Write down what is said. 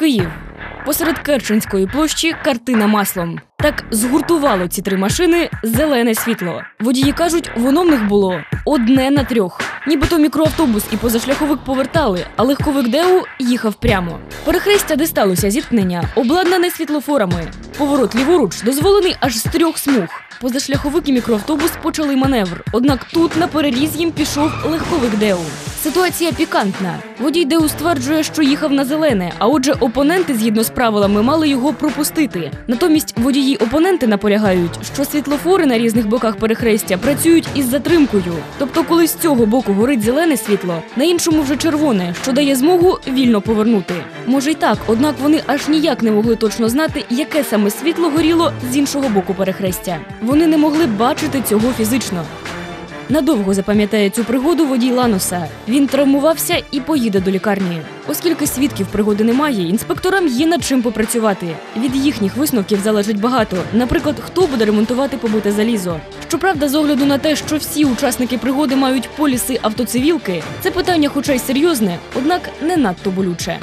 Київ. Посеред Керченської площі картина маслом. Так згуртувало ці три машини зелене світло. Водії кажуть, воно в них було одне на трьох. Нібито мікроавтобус і позашляховик повертали, а легковик ДЕУ їхав прямо. Перехрестя, де сталося зіткнення, обладнане світлофорами. Поворот ліворуч дозволений аж з трьох смуг. Позашляховик і мікроавтобус почали маневр. Однак тут на переріз їм пішов легковик ДЕУ. Ситуація пікантна. Водій ДЕУ стверджує, що їхав на зелене, а отже, опоненти згідно з правилами мали його пропустити. Натомість водії опоненти наполягають, що світлофори на різних боках перехрестя працюють із затримкою. Тобто, коли з цього боку горить зелене світло, на іншому вже червоне, що дає змогу вільно повернути. Може й так, однак вони аж ніяк не могли точно знати, яке саме світло горіло з іншого боку перехрестя. Вони не могли бачити цього фізично. Надовго запам'ятає цю пригоду водій Лануса. Він травмувався і поїде до лікарні. Оскільки свідків пригоди немає, інспекторам є над чим попрацювати. Від їхніх висновків залежить багато. Наприклад, хто буде ремонтувати побите залізо. Щоправда, з огляду на те, що всі учасники пригоди мають поліси автоцивілки, це питання, хоча й серйозне, однак не надто болюче.